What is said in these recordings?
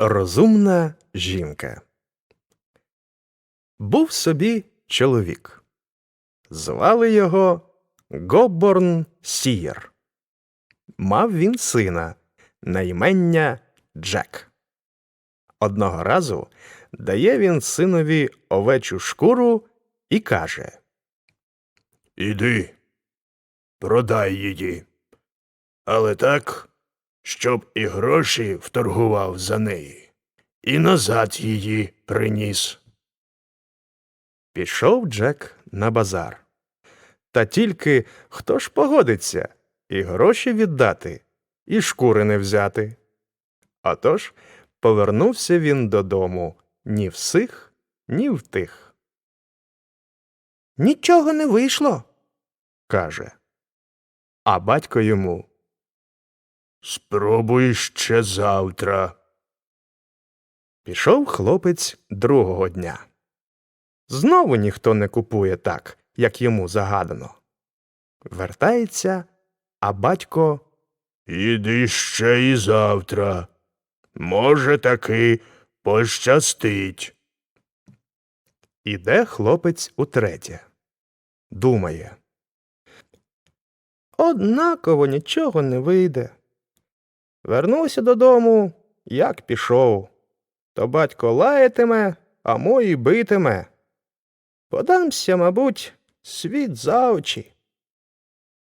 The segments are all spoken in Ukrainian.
Розумна жінка. Був собі чоловік. Звали його Гоборн Сієр. Мав він сина на імення Джек. Одного разу дає він синові овечу шкуру і каже Іди, продай її. Але так, щоб і гроші вторгував за неї, і назад її приніс. Пішов Джек на базар. Та тільки хто ж погодиться і гроші віддати, і шкури не взяти. Отож повернувся він додому ні в сих, ні в тих. Нічого не вийшло, каже. А батько йому Спробуй ще завтра. Пішов хлопець другого дня. Знову ніхто не купує так, як йому загадано. Вертається, а батько Іди ще і завтра. Може, таки пощастить. іде хлопець утретє. Думає. Однаково нічого не вийде. Вернуся додому, як пішов. То батько лаятиме, а мої битиме. Подамся, мабуть, світ за очі.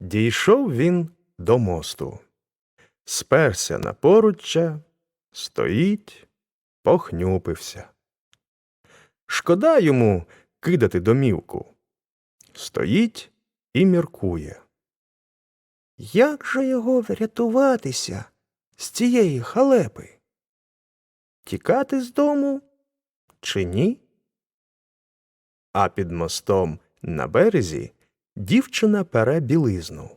Дійшов він до мосту. Сперся на поруччя, стоїть, похнюпився. Шкода йому кидати домівку. Стоїть і міркує. Як же його врятуватися з цієї халепи? Тікати з дому чи ні? А під мостом на березі дівчина пере білизну.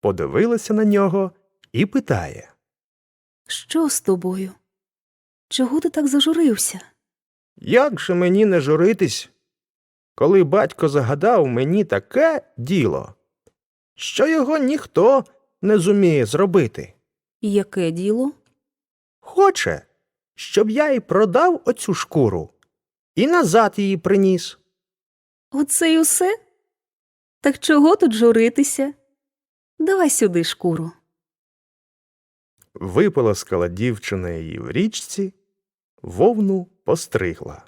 Подивилася на нього і питає. Що з тобою? Чого ти так зажурився? Як же мені не журитись, коли батько загадав мені таке діло, що його ніхто не зуміє зробити? Яке діло? Хоче, щоб я й продав оцю шкуру і назад її приніс. Оце й усе? Так чого тут журитися? Давай сюди шкуру. Виполоскала дівчина її в річці, вовну постригла,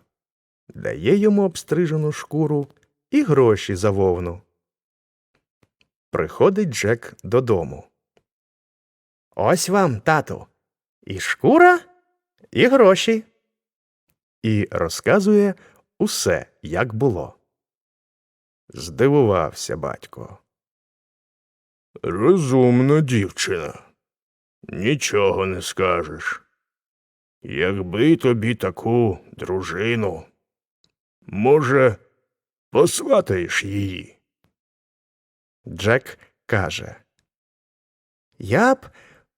дає йому обстрижену шкуру і гроші за вовну. Приходить Джек додому. Ось вам, тату, і шкура, і гроші. І розказує усе, як було. Здивувався батько. Розумна дівчина. Нічого не скажеш. Якби тобі таку дружину, може, посватаєш її. Джек каже Я б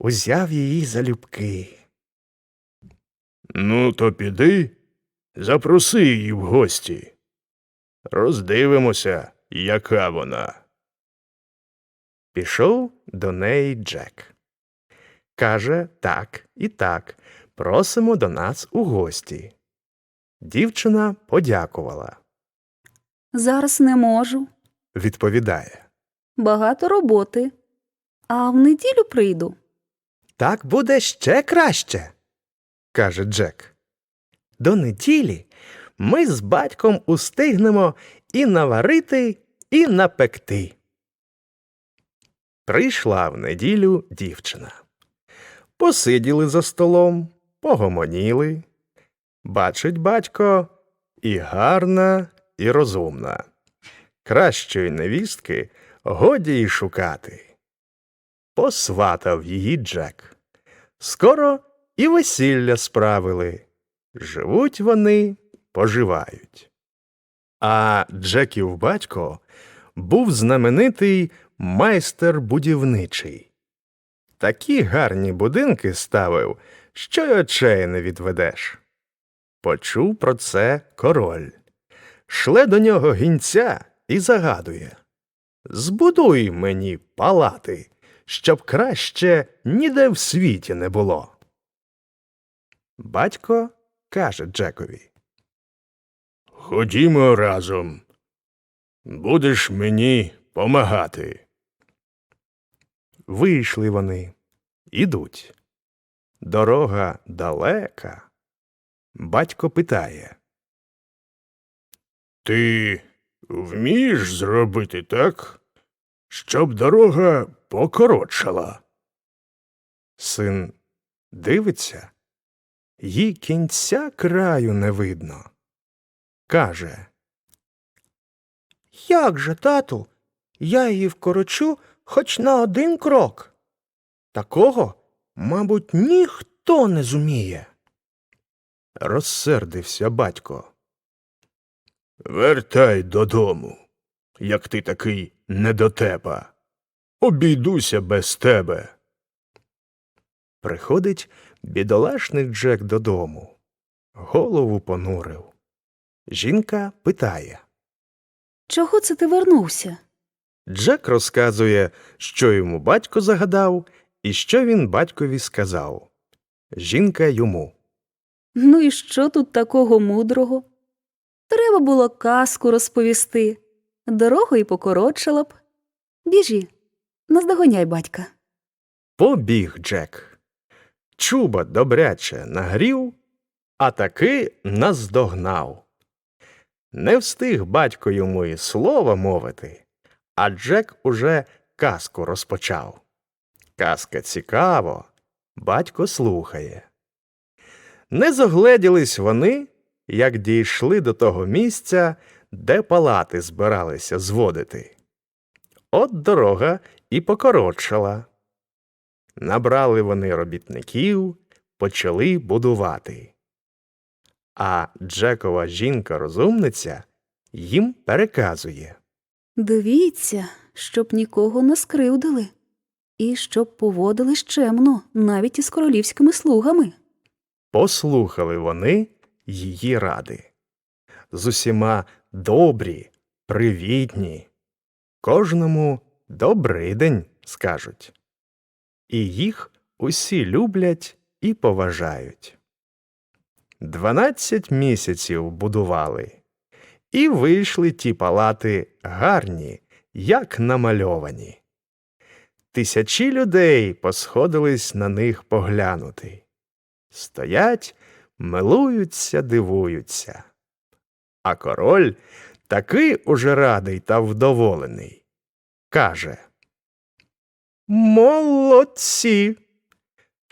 узяв її залюбки. Ну, то піди, запроси її в гості. Роздивимося, яка вона. Пішов до неї Джек. Каже так і так. Просимо до нас у гості. Дівчина подякувала. Зараз не можу. Відповідає Багато роботи. А в неділю прийду. Так буде ще краще, каже Джек. До неділі ми з батьком устигнемо і наварити, і напекти. Прийшла в неділю дівчина. Посиділи за столом, погомоніли. Бачить батько і гарна, і розумна. Кращої невістки годі й шукати. Посватав її Джек. Скоро і весілля справили. Живуть вони, поживають. А Джеків батько був знаменитий майстер будівничий. Такі гарні будинки ставив, що й очей не відведеш. Почув про це король. Шле до нього гінця і загадує Збудуй мені палати, щоб краще ніде в світі не було. Батько каже Джекові. Ходімо разом. Будеш мені помагати. Вийшли вони, ідуть. Дорога далека. Батько питає. Ти вмієш зробити так, щоб дорога покоротшала? Син дивиться, їй кінця краю не видно. Каже. Як же, тату, я її вкорочу хоч на один крок. Такого, мабуть, ніхто не зуміє. Розсердився батько. Вертай додому, як ти такий недотепа. Обійдуся без тебе. Приходить бідолашний Джек додому. Голову понурив. Жінка питає. Чого це ти вернувся? Джек розказує, що йому батько загадав і що він батькові сказав. Жінка йому. Ну і що тут такого мудрого? Треба було казку розповісти, дорогу і покоротшала б. Біжі, наздоганяй батька. Побіг Джек. Чуба добряче нагрів, а таки наздогнав. Не встиг батько йому і слова мовити, а Джек уже казку розпочав. Казка цікаво, батько слухає. Не зогледілись вони, як дійшли до того місця, де палати збиралися зводити. От дорога і покоротшала. Набрали вони робітників, почали будувати. А Джекова жінка-розумниця їм переказує. Дивіться, щоб нікого не скривдили, і щоб поводились чемно, навіть із королівськими слугами. Послухали вони її ради. З усіма добрі, привітні. Кожному добрий день скажуть. І їх усі люблять і поважають. Дванадцять місяців будували, і вийшли ті палати гарні, як намальовані. Тисячі людей посходились на них поглянути. Стоять, милуються, дивуються. А король такий уже радий та вдоволений. Каже Молодці.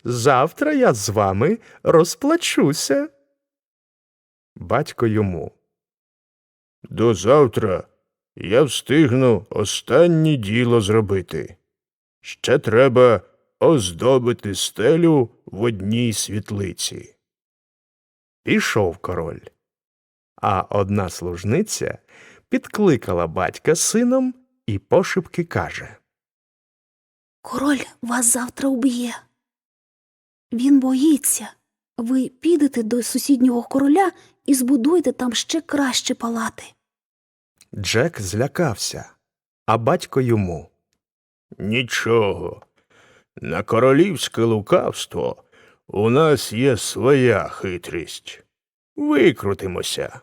Завтра я з вами розплачуся. Батько йому. До завтра я встигну останнє діло зробити. Ще треба оздобити стелю в одній світлиці. Пішов король. А одна служниця підкликала батька сином і пошепки каже Король вас завтра уб'є. Він боїться. Ви підете до сусіднього короля і збудуєте там ще кращі палати. Джек злякався, а батько йому. Нічого. На королівське лукавство у нас є своя хитрість. Викрутимося.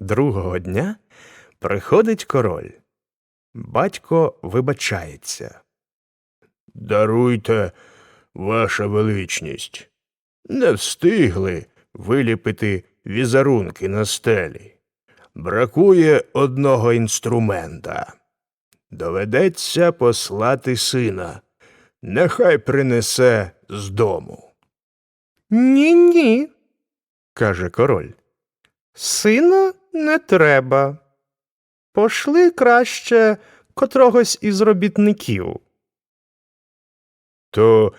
Другого дня приходить король. Батько вибачається. Даруйте, ваша величність. Не встигли виліпити візерунки на стелі. Бракує одного інструмента. Доведеться послати сина. Нехай принесе з дому. Ні, ні, каже король. Сина не треба. Пошли краще котрогось із робітників. То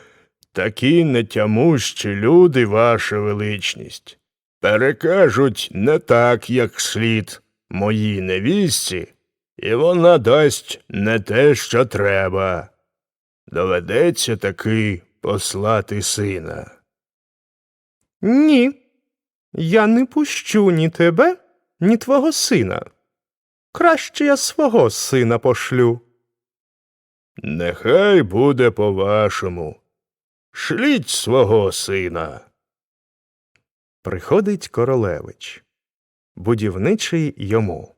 такі нетямущі люди, ваша величність, перекажуть не так, як слід моїй невістці, і вона дасть не те, що треба. Доведеться таки послати сина. Ні, я не пущу ні тебе, ні твого сина. Краще я свого сина пошлю. Нехай буде по-вашому. шліть свого сина. Приходить королевич. Будівничий йому.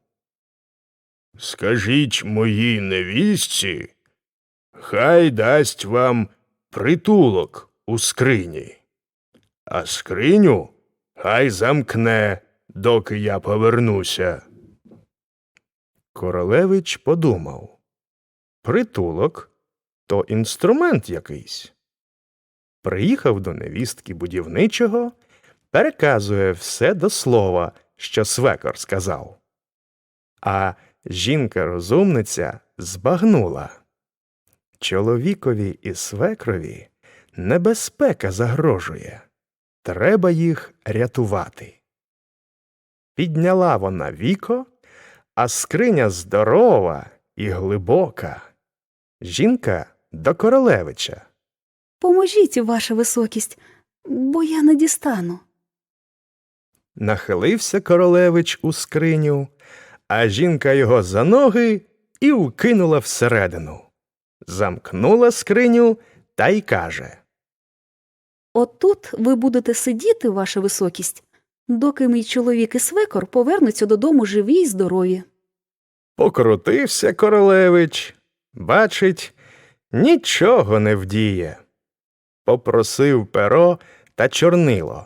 Скажіть моїй невістці, хай дасть вам притулок у скрині, а скриню хай замкне, доки я повернуся. Королевич подумав. Притулок то інструмент якийсь. Приїхав до невістки будівничого, переказує все до слова, що свекор сказав. А жінка-розумниця збагнула. Чоловікові і свекрові небезпека загрожує. Треба їх рятувати. Підняла вона віко, а скриня здорова і глибока. Жінка до королевича. Поможіть, ваша високість, бо я не дістану. Нахилився королевич у скриню, а жінка його за ноги і вкинула всередину. Замкнула скриню та й каже Отут ви будете сидіти, ваша високість, доки мій чоловік і свекор повернуться додому живі й здорові. Покрутився королевич, бачить, нічого не вдіє. Попросив перо та чорнило.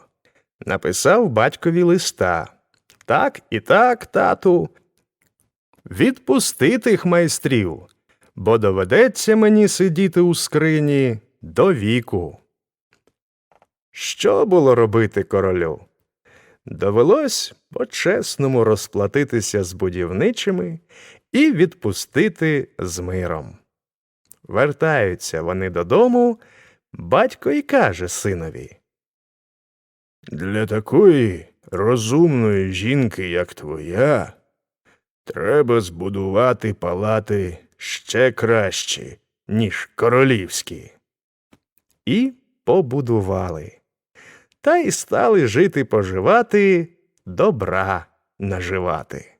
Написав батькові листа. Так і так, тату. Відпусти тих майстрів, бо доведеться мені сидіти у скрині до віку. Що було робити королю? Довелось по-чесному розплатитися з будівничими і відпустити з миром. Вертаються вони додому, батько й каже синові. Для такої розумної жінки, як твоя, треба збудувати палати ще кращі, ніж королівські. І побудували. Та й стали жити поживати, добра наживати.